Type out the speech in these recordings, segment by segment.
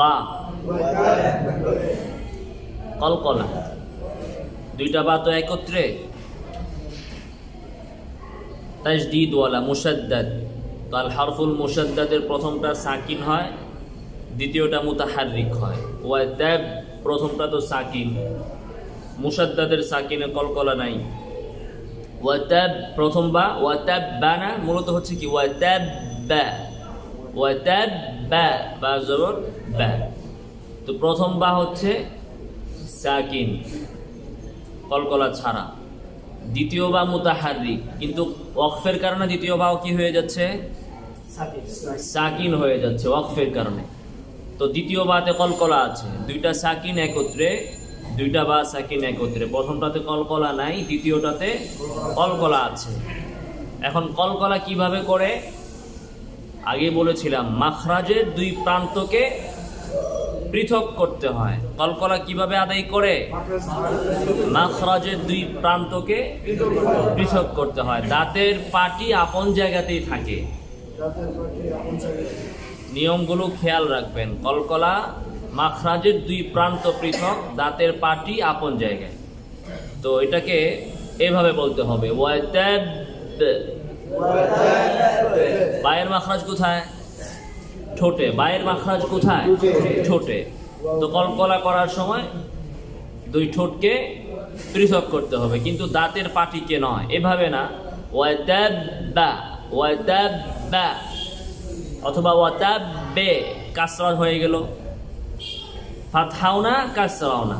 বা কলকলা। দুইটা বা তো একত্রে। তাজদিদওয়ালা মুসাদ্দাদ তো আল হারফুল মুসাদ্দাদের প্রথমটা সাকিন হয়, দ্বিতীয়টা মুতাহারিক হয়। ওয়া দ্যাব প্রথমটা তো সাকিন। মুসাদ্দাদের সাকিনে কলকলা নাই। ওয়াতাব প্রথম বা ওয়াতাব বা না মূলত হচ্ছে কি? ওয়াতাব বা ওয়াতাব বা বা জবর বা। তো প্রথম বা হচ্ছে সাকিন কলকলা ছাড়া। দ্বিতীয় বা মুতাহারিক কিন্তু ওয়াকফের কারণে দ্বিতীয় বাও কি হয়ে যাচ্ছে? সাকিন হয়ে যাচ্ছে ওয়াকফের কারণে। তো দ্বিতীয় বাতে কলকলা আছে দুইটা সাকিন একত্রে দুইটা বা সাকিন একত্রে। প্রথমটাতে কলকলা নাই, দ্বিতীয়টাতে কলকলা আছে। এখন কলকলা কীভাবে করে? আগে বলেছিলাম, মাখরাজের দুই প্রান্তকে পৃথক করতে হয়। কলকলা কীভাবে আদায় করে? মাখরাজের দুই প্রান্তকে পৃথক করতে হয়। দাঁতের পাটি আপন জায়গাতেই থাকে। নিয়মগুলো খেয়াল রাখবেন। কলকলা মাখরাজের দুই প্রান্ত পৃথক, দাঁতের পাটি আপন জায়গায়। তো এটাকে এভাবে বলতে হবে। বায়ের মাখরাজ কোথায়? ঠোঁটে। বায়ের মাখরাজ কোথায়? ঠোঁটে। তো কলকলা করার সময় দুই ঠোঁটকে পৃথক করতে হবে, কিন্তু দাঁতের পাটিকে নয়। এভাবে না। ওয়াতাব্বা ওয়াতাব্বা অথবা ওয়াতাব্বে কাসরা হয়ে গেল। ফাতহাও না কাসরাও না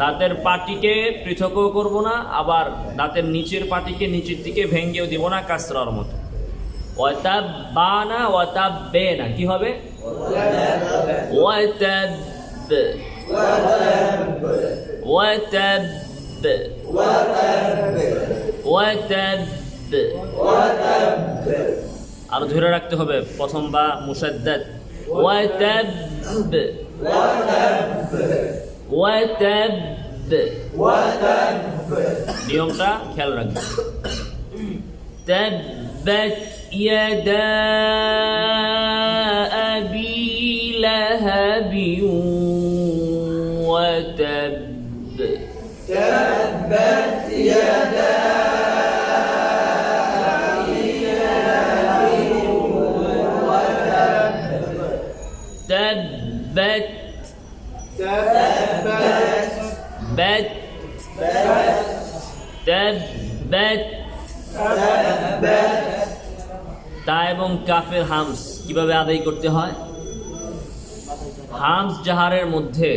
দাঁতের পাটিকে পৃথকও করব না, আবার দাঁতের নিচের পাটিকে নিচের দিকে ভেঙ্গেও দিব না কাসরার মতো। ওয়াতাব্বা না ওয়াতাব্বে না কি হবে? ওয়াতাব ওয়াতাব ওয়াতাব আর ধরে রাখতে হবে, প্রথম বা মুসাদ্দাদ। ওয়াতাব وتب. وتب. اليمرى كالرجل تبت يدا أبي لهب তা এবং কাফের হামস, কীভাবে আদায় করতে হয়? হামস জাহারের মধ্যে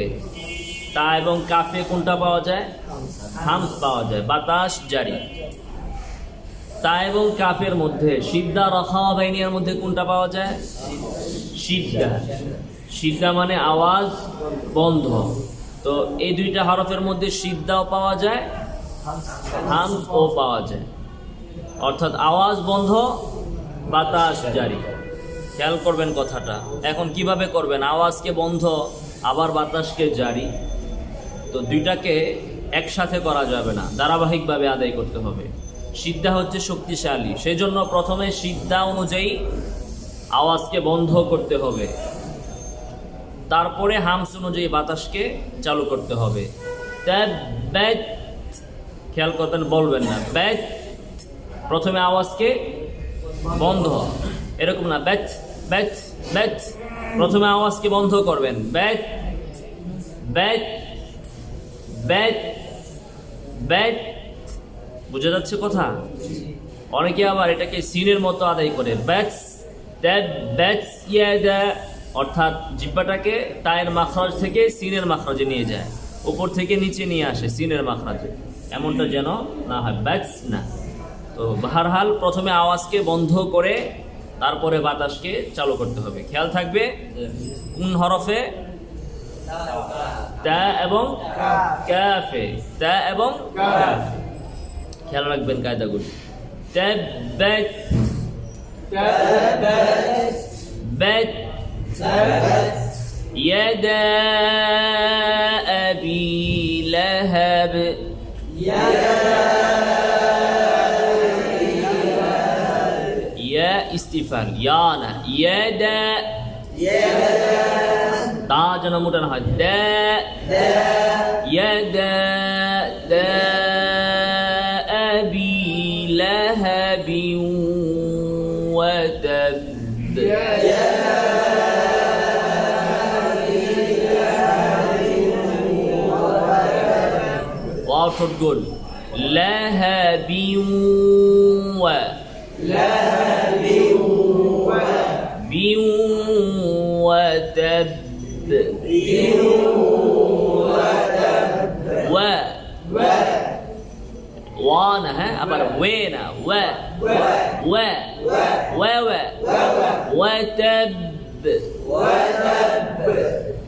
তা এবং কাফে কোনটা পাওয়া যায়? হামস পাওয়া যায়, বাতাস জারি। তা এবং কাফের মধ্যে সিদ্ধা রখা বাহিনীর মধ্যে কোনটা পাওয়া যায়? সিদ্ধা সিদ্ধা মানে আওয়াজ বন্ধ। তো এই দুইটা হরফের মধ্যে সিদ্ধাও পাওয়া যায় হামস ও পাওয়া যায়। অর্থাৎ আওয়াজ বন্ধ, বাতাস জারি। খেয়াল করবেন কথাটা। এখন কীভাবে করবেন? আওয়াজকে বন্ধ, আবার বাতাসকে জারি। তো দুইটাকে একসাথে করা যাবে না। ধারাবাহিকভাবে আদায় করতে হবে। সিদ্ধা হচ্ছে শক্তিশালী। সেই জন্য প্রথমে সিদ্ধা অনুযায়ী আওয়াজকে বন্ধ করতে হবে। তারপরে হামস অনুযায়ী বাতাসকে চালু করতে হবে। ব্যাট খেয়াল করবেন, বলবেন না। ব্যাট প্রথমে আওয়াজকে বন্ধ এরকম না, ব্যাচ ব্যাট ব্যাট প্রথমে আওয়াজকে বন্ধ করবেন। ব্যাট ব্যাট ব্যাট ব্যাট বুঝে যাচ্ছে কথা? অনেকে আবার এটাকে সিনের মতো আদায় করে। ব্যাটস দ্যাট ব্যাটস ইয়াদা অর্থাৎ জিব্বাটাকে টায়ের মাখরাজ থেকে সিনের মাখরাজে নিয়ে যায়। উপর থেকে নিচে নিয়ে আসে সিনের মাখরাজে। এমনটা যেন না হয় ব্যাটস না তো বাহারহাল প্রথমে আওয়াজকে বন্ধ করে তারপরে বাতাসকে চালু করতে হবে খেয়াল থাকবে কোন হরফে তা এবং ক্যাফে তা এবং ক্যাফে খেয়াল রাখবেন কায়দাগুলি تبت بت يدا أبي لهب يا استفال يانا يدا তা যেন মোটা না হয় দা يدا دا أبي لهب وتب واو تقول لهب و لها من وتد من وتد و. و وأنا ها؟ أبر وين و. و. و. و. و. وتب. وتب.